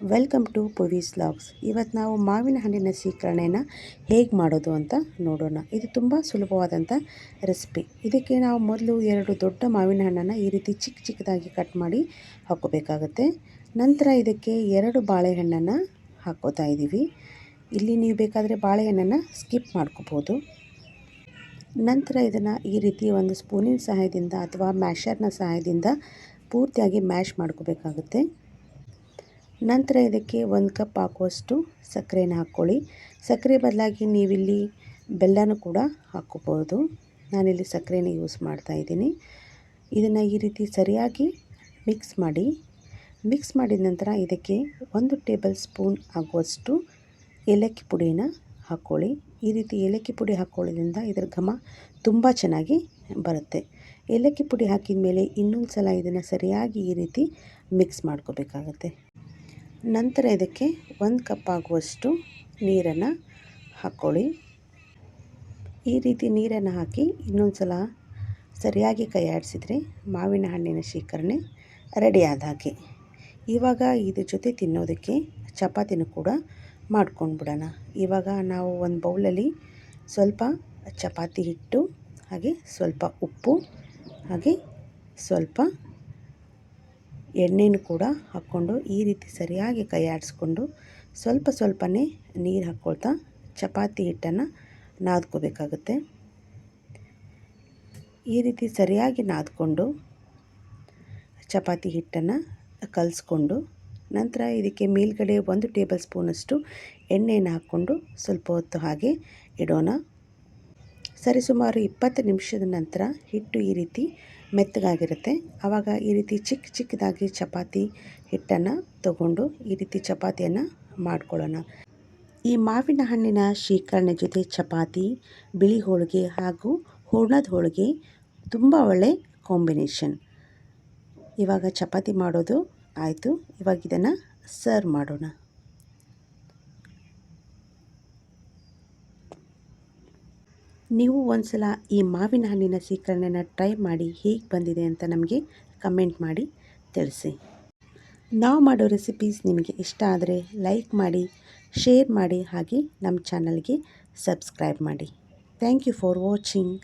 Welcome to ಪುವೀಸ್ logs ಇವತ್ತು ನಾವು ಮಾವಿನ ಹಣ್ಣಿನ ಸೀಕರಣೆಯನ್ನು ಹೇಗೆ ಮಾಡೋದು ಅಂತ ನೋಡೋಣ. ಇದು ತುಂಬ ಸುಲಭವಾದಂಥ ರೆಸಿಪಿ ಇದಕ್ಕೆ ನಾವು ಮೊದಲು ಎರಡು ದೊಡ್ಡ ಮಾವಿನ ಹಣ್ಣನ್ನು ಈ ರೀತಿ ಚಿಕ್ಕ ಚಿಕ್ಕದಾಗಿ ಕಟ್ ಮಾಡಿ ಹಾಕೋಬೇಕಾಗತ್ತೆ ನಂತರ ಇದಕ್ಕೆ ಎರಡು ಬಾಳೆಹಣ್ಣನ್ನು ಹಾಕೋತಾ ಇದ್ದೀವಿ ಇಲ್ಲಿ ನೀವು ಬೇಕಾದರೆ ಬಾಳೆಹಣ್ಣನ್ನು ಸ್ಕಿಪ್ ಮಾಡ್ಕೋಬೋದು. ನಂತರ ಇದನ್ನು ಈ ರೀತಿ ಒಂದು ಸ್ಪೂನಿನ ಸಹಾಯದಿಂದ ಅಥವಾ ಮ್ಯಾಷರ್ನ ಸಹಾಯದಿಂದ ಪೂರ್ತಿಯಾಗಿ ಮ್ಯಾಶ್ ಮಾಡ್ಕೋಬೇಕಾಗುತ್ತೆ. ನಂತರ ಇದಕ್ಕೆ ಒಂದು ಕಪ್ ಹಾಕುವಷ್ಟು ಸಕ್ಕರೆನ ಹಾಕ್ಕೊಳ್ಳಿ. ಸಕ್ಕರೆ ಬದಲಾಗಿ ನೀವಿಲ್ಲಿ ಬೆಲ್ಲನೂ ಕೂಡ ಹಾಕ್ಕೋಬೋದು. ನಾನಿಲ್ಲಿ ಸಕ್ಕರೆನ ಯೂಸ್ ಮಾಡ್ತಾ ಇದ್ದೀನಿ. ಇದನ್ನು ಈ ರೀತಿ ಸರಿಯಾಗಿ ಮಿಕ್ಸ್ ಮಾಡಿ, ಮಿಕ್ಸ್ ಮಾಡಿದ ನಂತರ ಇದಕ್ಕೆ ಒಂದು ಟೇಬಲ್ ಸ್ಪೂನ್ ಆಗುವಷ್ಟು ಏಲಕ್ಕಿ ಪುಡಿನ ಹಾಕ್ಕೊಳ್ಳಿ. ಈ ರೀತಿ ಏಲಕ್ಕಿ ಪುಡಿ ಹಾಕ್ಕೊಳ್ಳೋದ್ರಿಂದ ಇದರ ಘಮ ತುಂಬ ಚೆನ್ನಾಗಿ ಬರುತ್ತೆ. ಏಲಕ್ಕಿ ಪುಡಿ ಹಾಕಿದ ಮೇಲೆ ಇನ್ನೊಂದು ಸಲ ಇದನ್ನು ಸರಿಯಾಗಿ ಈ ರೀತಿ ಮಿಕ್ಸ್ ಮಾಡ್ಕೋಬೇಕಾಗತ್ತೆ. ನಂತರ ಇದಕ್ಕೆ ಒಂದು ಕಪ್ ಆಗುವಷ್ಟು ನೀರನ್ನು ಹಾಕ್ಕೊಳ್ಳಿ ಈ ರೀತಿ ನೀರನ್ನು ಹಾಕಿ ಇನ್ನೊಂದು ಸಲ ಸರಿಯಾಗಿ ಕೈ ಆಡಿಸಿದರೆ ಮಾವಿನ ಹಣ್ಣಿನ ಶೇಖರಣೆ ರೆಡಿಯಾದ ಹಾಗೆ. ಇವಾಗ ಇದ್ರ ಜೊತೆ ತಿನ್ನೋದಕ್ಕೆ ಚಪಾತಿನೂ ಕೂಡ ಮಾಡ್ಕೊಂಡು ಬಿಡೋಣ. ಇವಾಗ ನಾವು ಒಂದು ಬೌಲಲ್ಲಿ ಸ್ವಲ್ಪ ಚಪಾತಿ ಹಿಟ್ಟು, ಹಾಗೆ ಸ್ವಲ್ಪ ಉಪ್ಪು, ಹಾಗೆ ಸ್ವಲ್ಪ ಎಣ್ಣೆನೂ ಕೂಡ ಹಾಕ್ಕೊಂಡು ಈ ರೀತಿ ಸರಿಯಾಗಿ ಕೈ ಆಡಿಸ್ಕೊಂಡು ಸ್ವಲ್ಪ ಸ್ವಲ್ಪನೇ ನೀರು ಹಾಕ್ಕೊಳ್ತಾ ಚಪಾತಿ ಹಿಟ್ಟನ್ನು ನಾದ್ಕೋಬೇಕಾಗುತ್ತೆ. ಈ ರೀತಿ ಸರಿಯಾಗಿ ನಾದ್ಕೊಂಡು ಚಪಾತಿ ಹಿಟ್ಟನ್ನು ಕಲಿಸ್ಕೊಂಡು ನಂತರ ಇದಕ್ಕೆ ಮೇಲ್ಗಡೆ ಒಂದು ಟೇಬಲ್ ಸ್ಪೂನಷ್ಟು ಎಣ್ಣೆಯನ್ನು ಹಾಕ್ಕೊಂಡು ಸ್ವಲ್ಪ ಹೊತ್ತು ಹಾಗೆ ಇಡೋಣ. ಸರಿಸುಮಾರು ಇಪ್ಪತ್ತು ನಿಮಿಷದ ನಂತರ ಹಿಟ್ಟು ಈ ರೀತಿ ಮೆತ್ತಗಾಗಿರುತ್ತೆ. ಆವಾಗ ಈ ರೀತಿ ಚಿಕ್ಕ ಚಿಕ್ಕದಾಗಿ ಚಪಾತಿ ಹಿಟ್ಟನ್ನು ತಗೊಂಡು ಈ ರೀತಿ ಚಪಾತಿಯನ್ನು ಮಾಡ್ಕೊಳ್ಳೋಣ. ಈ ಮಾವಿನ ಹಣ್ಣಿನ ಶೀಕರಣೆ ಜೊತೆ ಚಪಾತಿ, ಬಿಳಿ ಹೋಳಿಗೆ ಹಾಗೂ ಹೂರ್ಣದ ಹೋಳಿಗೆ ತುಂಬ ಒಳ್ಳೆ ಕಾಂಬಿನೇಷನ್ ಇವಾಗ ಚಪಾತಿ ಮಾಡೋದು ಆಯಿತು. ಇವಾಗ ಇದನ್ನು ಸರ್ವ್ ಮಾಡೋಣ. ನೀವು ಒಂದು ಸಲ ಈ ಮಾವಿನ ಹಣ್ಣಿನ ಸೀಕರಣೆಯನ್ನು ಟ್ರೈ ಮಾಡಿ ಹೇಗೆ ಬಂದಿದೆ ಅಂತ ನಮಗೆ ಕಮೆಂಟ್ ಮಾಡಿ ತಿಳಿಸಿ. ನಾವು ಮಾಡೋ ರೆಸಿಪೀಸ್ ನಿಮಗೆ ಇಷ್ಟ ಆದರೆ ಲೈಕ್ ಮಾಡಿ ಶೇರ್ ಮಾಡಿ ಹಾಗೆ ನಮ್ಮ ಚಾನಲ್ಗೆ ಸಬ್ಸ್ಕ್ರೈಬ್ ಮಾಡಿ. Thank you for watching